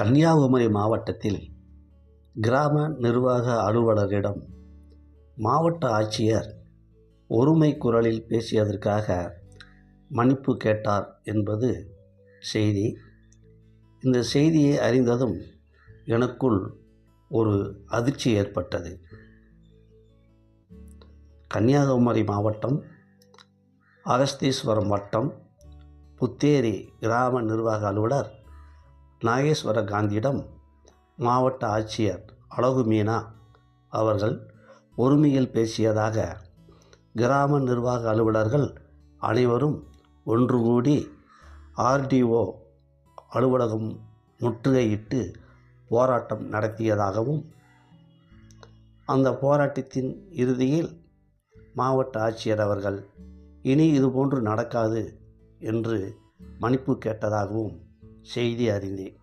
கன்னியாகுமரி மாவட்டத்தில் கிராம நிர்வாக அலுவலரிடம் மாவட்ட ஆட்சியர் ஒருமை குரலில் பேசியதற்காக மன்னிப்பு கேட்டார் என்பது செய்தி. இந்த செய்தியை அறிந்ததும் எனக்குள் ஒரு அதிர்ச்சி ஏற்பட்டது. கன்னியாகுமரி மாவட்டம் அகஸ்தீஸ்வரம் வட்டம் புத்தேரி கிராம நிர்வாக அலுவலர் நாகேஸ்வர காந்தியிடம் மாவட்ட ஆட்சியர் அழகு மீனா அவர்கள் ஒருமையில் பேசியதாக கிராம நிர்வாக அலுவலர்கள் அனைவரும் ஒன்று கூடி ஆர்டிஓ அலுவலகம் முற்றுகையிட்டு போராட்டம் நடத்தியதாகவும் அந்த போராட்டத்தின் இறுதியில் மாவட்ட ஆட்சியர் அவர்கள் இனி இதுபோன்று நடக்காது என்று மன்னிப்பு கேட்டதாகவும் செய்தி அறிந்தேன்.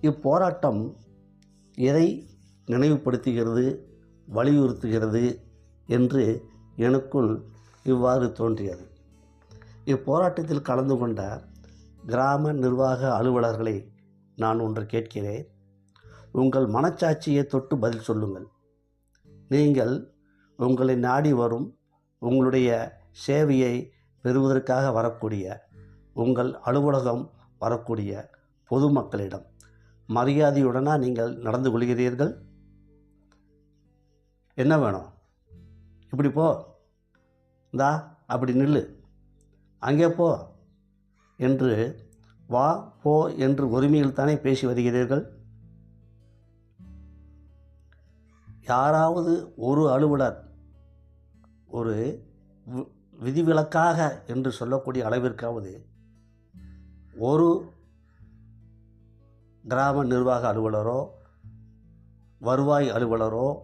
இப்போராட்டம் எதை நினைவுபடுத்துகிறது வலியுறுத்துகிறது என்று எனக்குள் இவ்வாறு தோன்றியது. இப்போராட்டத்தில் கலந்து கொண்ட கிராம நிர்வாக அலுவலர்களை நான் ஒன்று கேட்கிறேன். உங்கள் மனச்சாட்சியை தொட்டு பதில் சொல்லுங்கள். நீங்கள் உங்களை நாடி வரும் உங்களுடைய சேவையை பெறுவதற்காக வரக்கூடிய உங்கள் அலுவலகம் வரக்கூடிய பொதுமக்களிடம் மரியாதையுடனா நீங்கள் நடந்து கொள்கிறீர்கள்? என்ன வேணும்? இப்படி போ. இந்தா அப்படி நில்லு. அங்கே போ. என்று வா போ என்று உரிமையில் தானே பேசி வருகிறீர்கள்? யாராவது ஒரு அலுவலர் ஒரு வி- விதிவிலக்காக என்று சொல்லக்கூடிய அளவிற்காவது ஒரு கிராம நிர்வாக அலுவலரோ வருவாய் அலுவலரோ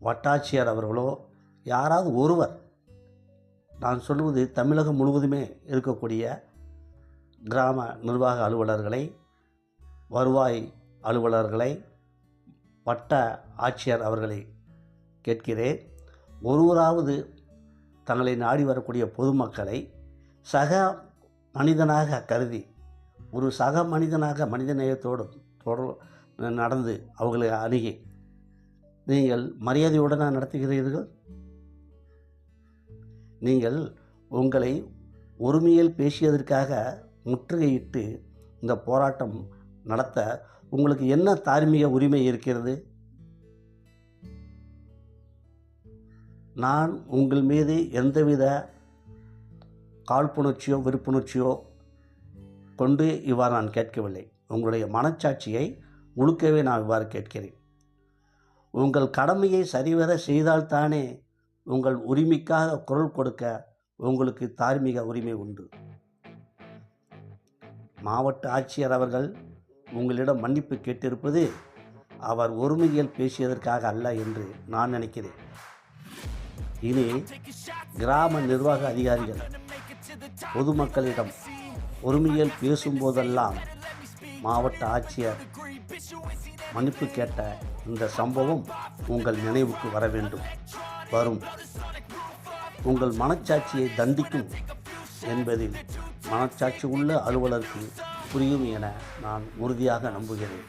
வட்டாட்சியர் அவர்களோ யாராவது ஒருவர் நான் சொல்வது தமிழகம் முழுவதுமே இருக்கக்கூடிய கிராம நிர்வாக அலுவலர்களை வருவாய் அலுவலர்களை வட்ட ஆட்சியர் அவர்களை கேட்கிறேன். ஒருவராவது தங்களை நாடி வரக்கூடிய பொதுமக்களை சக மனிதனாக கருதி ஒரு சக மனிதனாக மனிதநேயத்தோடு தொடர் நடந்து அவர்களை அணுகி நீங்கள் மரியாதையுடன் நடத்துகிறீர்கள்? நீங்கள் உங்களை ஒருமையில் பேசியதற்காக முற்றுகையிட்டு இந்த போராட்டம் நடத்த உங்களுக்கு என்ன தார்மீக உரிமை இருக்கிறது? நான் உங்கள் மீது எந்தவித காழ்ப்புணர்ச்சியோ விருப்புணர்ச்சியோ கொண்டு இவ்வாறு நான் கேட்கவில்லை. உங்களுடைய மனச்சாட்சியை முழுக்கவே நான் இவ்வாறு கேட்கிறேன். உங்கள் கடமையை சரிவர செய்தால்தானே உங்கள் உரிமைக்காக குரல் கொடுக்க உங்களுக்கு தார்மீக உரிமை உண்டு. மாவட்ட ஆட்சியர் அவர்கள் உங்களிடம் மன்னிப்பு கேட்டிருப்பது அவர் ஒருமையில் பேசியதற்காக அல்ல என்று நான் நினைக்கிறேன். இனி கிராம நிர்வாக அதிகாரிகள் பொதுமக்களிடம் உரிமையில் பேசும்போதெல்லாம் மாவட்ட ஆட்சியர் மன்னிப்பு கேட்ட இந்த சம்பவம் உங்கள் நினைவுக்கு வர வேண்டும். வரும். உங்கள் மனச்சாட்சியை தண்டிக்கும் என்பதில் மனச்சாட்சி உள்ள அலுவலருக்கு புரியும் என நான் உறுதியாக நம்புகிறேன்.